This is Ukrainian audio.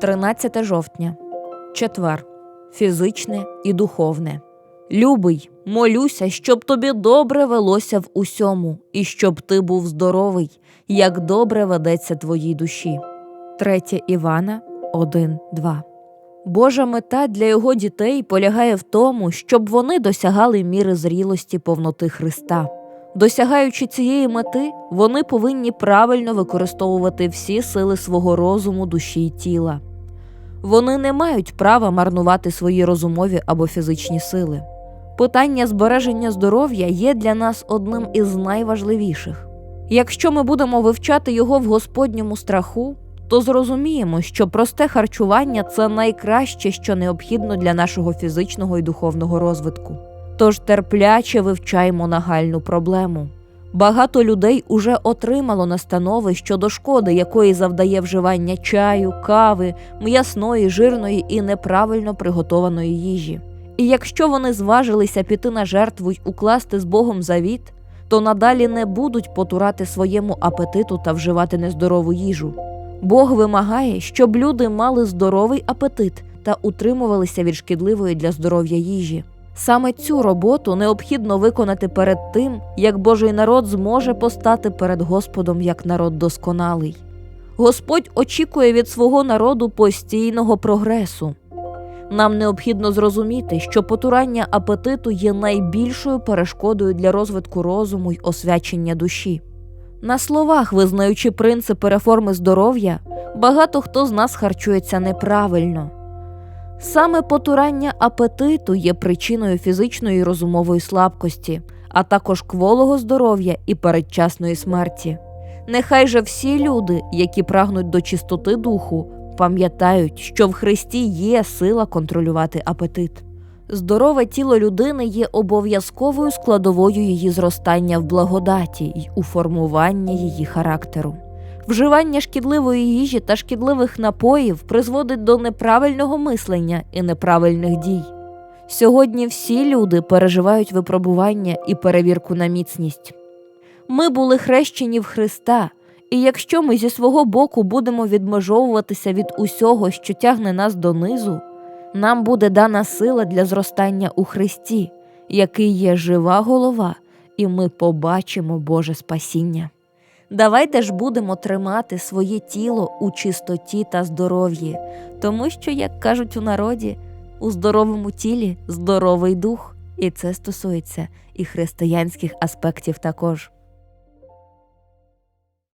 13 жовтня. Четвер. Фізичне і духовне. Любий, молюся, щоб тобі добре велося в усьому, і щоб ти був здоровий, як добре ведеться твоїй душі. 3 Івана 1, 2. Божа мета для його дітей полягає в тому, щоб вони досягали міри зрілості повноти Христа. Досягаючи цієї мети, вони повинні правильно використовувати всі сили свого розуму, душі й тіла. Вони не мають права марнувати свої розумові або фізичні сили. Питання збереження здоров'я є для нас одним із найважливіших. Якщо ми будемо вивчати його в Господньому страху, то зрозуміємо, що просте харчування це найкраще, що необхідно для нашого фізичного і духовного розвитку. Тож терпляче вивчаємо нагальну проблему. Багато людей уже отримало настанови щодо шкоди, якої завдає вживання чаю, кави, м'ясної, жирної і неправильно приготованої їжі. І якщо вони зважилися піти на жертву й укласти з Богом завіт, то надалі не будуть потурати своєму апетиту та вживати нездорову їжу. Бог вимагає, щоб люди мали здоровий апетит та утримувалися від шкідливої для здоров'я їжі. Саме цю роботу необхідно виконати перед тим, як Божий народ зможе постати перед Господом як народ досконалий. Господь очікує від свого народу постійного прогресу. Нам необхідно зрозуміти, що потурання апетиту є найбільшою перешкодою для розвитку розуму й освячення душі. На словах, визнаючи принципи реформи здоров'я, багато хто з нас харчується неправильно. Саме потурання апетиту є причиною фізичної і розумової слабкості, а також кволого здоров'я і передчасної смерті. Нехай же всі люди, які прагнуть до чистоти духу, пам'ятають, що в Христі є сила контролювати апетит. Здорове тіло людини є обов'язковою складовою її зростання в благодаті й у формуванні її характеру. Вживання шкідливої їжі та шкідливих напоїв призводить до неправильного мислення і неправильних дій. Сьогодні всі люди переживають випробування і перевірку на міцність. Ми були хрещені в Христа, і якщо ми зі свого боку будемо відмежовуватися від усього, що тягне нас донизу, нам буде дана сила для зростання у Христі, який є жива голова, і ми побачимо Боже спасіння. Давайте ж будемо тримати своє тіло у чистоті та здоров'ї, тому що, як кажуть у народі, у здоровому тілі здоровий дух, і це стосується і християнських аспектів також.